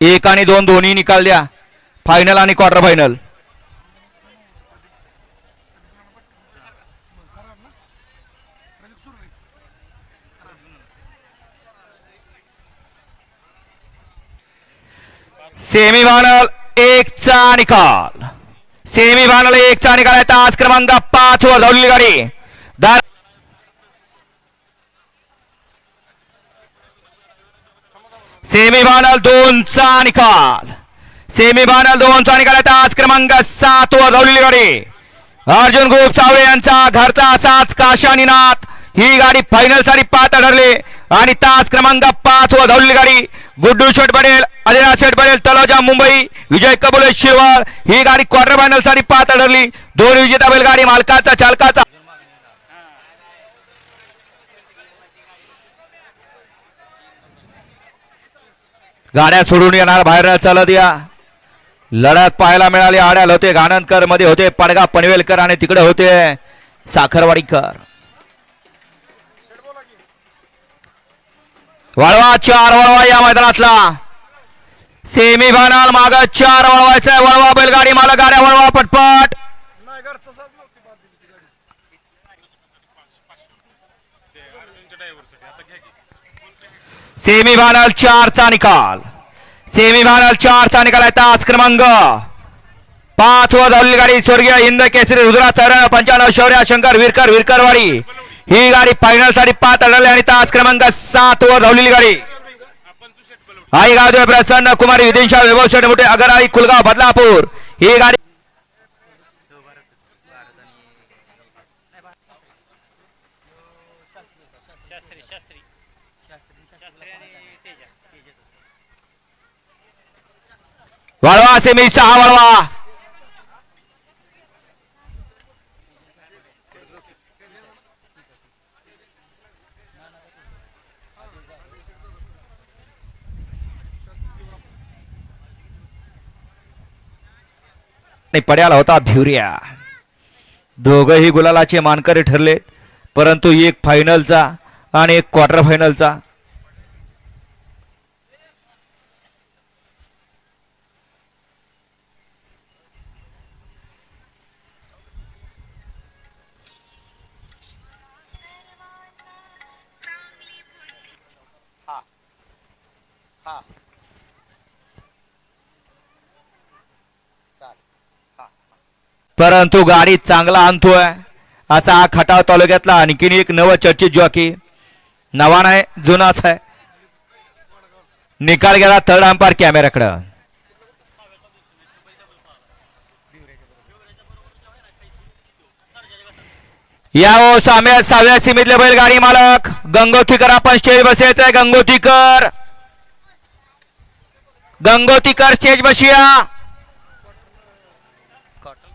एक आणि दोन दोन्ही निकाल द्या. फायनल आणि क्वार्टर फायनल सेमी फायनल एकचा निकाल. सेमी फायनल एकचा निकाल आहे. तास क्रमांक पाच वर धावलेली गाडी. सेमी फायनल दोनचा निकाल. सेमी फायनल दोनचा निकाल आहे तास क्रमांक सात वर धावलेली गाडी. अर्जुन ग्रुप सावळे यांचा घरचा असाच काशानीनाथ. ही गाडी फायनलसाठी पात्र ठरली आणि तास क्रमांक पाच वर धावलेली गाडी. गुड्डू शेट पडेल आदिनाथ शेट पडेल तलोजा मुंबई विजय कबुले शिरवाळ. ही गाडी क्वार्टर फायनलसाठी पात्र ठरली दोन विजेता बैलगाडी मालकाचा चालकाचा गाड्या सोडून येणार बाहेर चालत या. लढत पाहायला मिळाली आड्याल होते गाणनकरमध्ये होते पडगा पनवेलकर आणि तिकडे होते साखरवाडीकर. वळवा चार वळवा या मैदानातला. सेमी फायनल माग चार वळवायचा वळवा बैलगाडी मला गाड्या वळवा पटपट. सेमी फायनल चारचा निकाल. सेमी फायनल चारचा निकाल आहे तास क्रमांक पाच व धावलेली गाडी स्वर्गीय हिंद केसरी रुद्रा चरण पंच्याण्णव शौर्या शंकर विरकर विरकरवाडी. ही गाडी फायनलसाठी पाच अडवली आणि तास क्रमांक सात वर धावलेली गाडी. आई गावदेव प्रसन्न कुमारी विदिनशा वैभव शेठ मोठे अगराई कुलगाव बदलापूर. ही गाडी वळवा सेमी सहा वळवा. आणि पड्याला होता भिवऱ्या. दोघही गुलालाचे मानकरी ठरलेत परंतु एक फायनलचा आणि एक क्वार्टर फायनलचा परंतु गाडी चांगला आणतोय. असा हा खटाव तालुक्यातला आणखीन एक नव चर्चित जॉकी. नवा नाही जुनाच आहे. निकाल गेला थर्ड अंपायर कॅमेऱ्याकडं. या साम्या सहाव्या सीमेतले बैलगाडी मालक. गंगोतीकर आपण स्टेज बसायचंय गंगोतीकर. गंगोतीकर स्टेज बसूया